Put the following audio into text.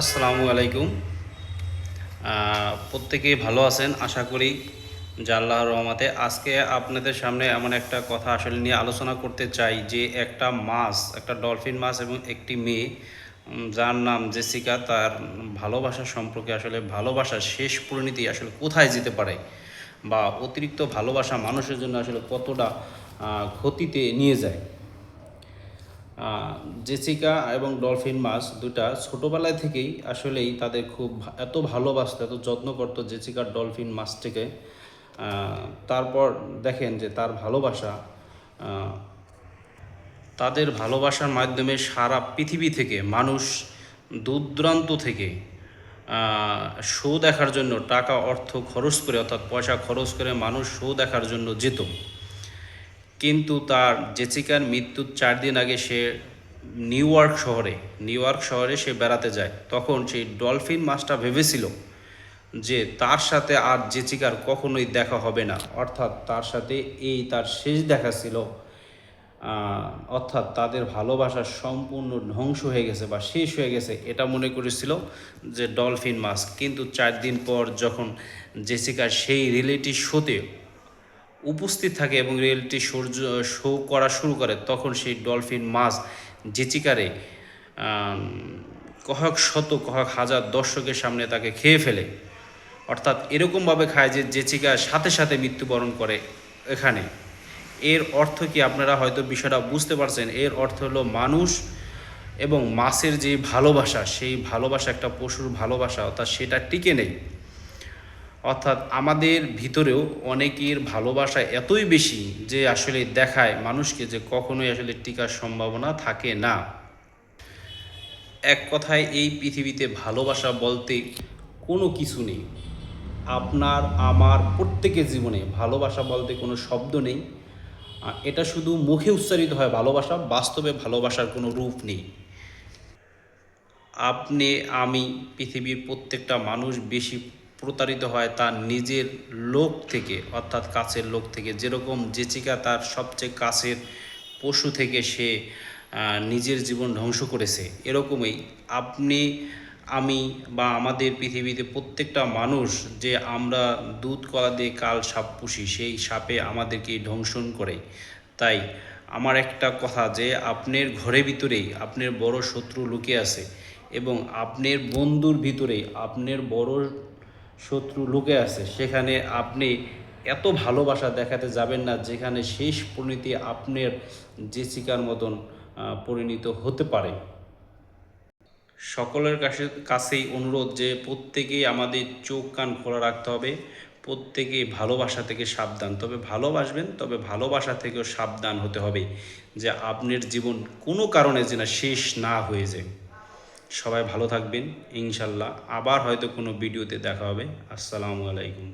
আসসালামু আলাইকুম। প্রত্যেকেই ভালো আছেন, আশা করি যে আল্লাহর রহমতে। আজকে আপনাদের সামনে এমন একটা কথা আসলে নিয়ে আলোচনা করতে চাই যে একটা মাছ, একটা ডলফিন মাছ এবং একটি মেয়ে যার নাম জেসিকা, তার ভালোবাসা সম্পর্কে আসলে ভালোবাসার শেষ পরিণতি আসলে কোথায় যেতে পারে বা অতিরিক্ত ভালোবাসা মানুষের জন্য আসলে কতটা ক্ষতিতে নিয়ে যায়। জেসিকা এবং ডলফিন মাছ দুটা ছোটোবেলায় থেকেই আসলেই তাদের খুব এত ভালোবাসতো, এত যত্ন করতো জেসিকার ডলফিন মাছটিকে। তারপর দেখেন যে তার ভালোবাসা তাদের ভালোবাসার মাধ্যমে সারা পৃথিবী থেকে, মানুষ দূর দূরান্ত থেকে শো দেখার জন্য টাকা, অর্থ খরচ করে, অর্থাৎ পয়সা খরচ করে মানুষ শো দেখার জন্য যেত। কিন্তু তার জেসিকার মৃত্যুর চার দিন আগে সে নিউ ইয়র্ক শহরে, নিউ ইয়র্ক শহরে সে বেড়াতে যায়। তখন সেই ডলফিন মাছটা ভেবেছিল যে তার সাথে আর জেসিকার কখনোই দেখা হবে না। অর্থাৎ তার সাথে এই তার শেষ দেখা ছিল অর্থাৎ তাদের ভালোবাসা সম্পূর্ণ ধ্বংস হয়ে গেছে বা শেষ হয়ে গেছে এটা মনে করেছিল যে ডলফিন মাছ। কিন্তু চার দিন পর যখন জেসিকা সেই রিয়েলিটি শোতে উপস্থিত থাকে এবং রিয়েলিটি সূর্য শো করা শুরু করে, তখন সেই ডলফিন মাছ জেচিকারে কয়েক শত, কয়েক হাজার দর্শকের সামনে তাকে খেয়ে ফেলে। অর্থাৎ এরকমভাবে খায় যে জেচিকা সাথে সাথে মৃত্যুবরণ করে এখানে। এর অর্থ কি আপনারা হয়তো বিষয়টা বুঝতে পারছেন? এর অর্থ হলো মানুষ এবং মাছের যে ভালোবাসা, সেই ভালোবাসা একটা পশুর ভালোবাসা, অর্থাৎ সেটা টিকে নেই। অর্থাৎ আমাদের ভিতরেও অনেকের ভালোবাসা এতই বেশি যে আসলে দেখায় মানুষকে যে কখনোই আসলে টিকার সম্ভাবনা থাকে না। এক কথায় এই পৃথিবীতে ভালোবাসা বলতে কোনো কিছু নেই। আপনার, আমার প্রত্যেকের জীবনে ভালোবাসা বলতে কোনো শব্দ নেই। এটা শুধু মুখে উচ্চারিত হয় ভালোবাসা, বাস্তবে ভালোবাসার কোনো রূপ নেই। আপনি, আমি, পৃথিবীর প্রত্যেকটা মানুষ বেশি প্রতারিত হয় তার নিজের লোক থেকে, অর্থাৎ কাছের লোক থেকে। যেরকম জেচিকা তার সবচেয়ে কাছের পশু থেকে সে নিজের জীবন ধ্বংস করেছে, এরকমই। আপনি, আমি বা আমাদের পৃথিবীতে প্রত্যেকটা মানুষ যে আমরা দুধ, কলা দিয়ে কাল সাপ পুষি, সেই সাপে আমাদেরকে ধ্বংসন করে। তাই আমার একটা কথা যে, আপনার ঘরের ভিতরেই আপনার বড় শত্রু লুকিয়ে আছে এবং আপনার বন্ধুর ভিতরেই আপনার বড় শত্রু লুকে আছে, সেখানে আপনি এত ভালোবাসা দেখাতে যাবেন না যেখানে শেষ পরিণতি আপনার জেসিকার মতন পরিণত হতে পারে। সকলের কাছে, কাছেই অনুরোধ যে প্রত্যেকেই আমাদের চোখ কান খোলা রাখতে হবে, প্রত্যেকেই ভালোবাসা থেকে সাবধান। তবে ভালোবাসবেন, তবে ভালোবাসা থেকেও সাবধান হতে হবে যে আপনার জীবন কোনো কারণে যেন শেষ না হয়ে যায়। সবাই ভালো থাকবেন ইনশাল্লাহ। আবার হয়তো কোনো ভিডিওতে দেখা হবে। আসসালামু আলাইকুম।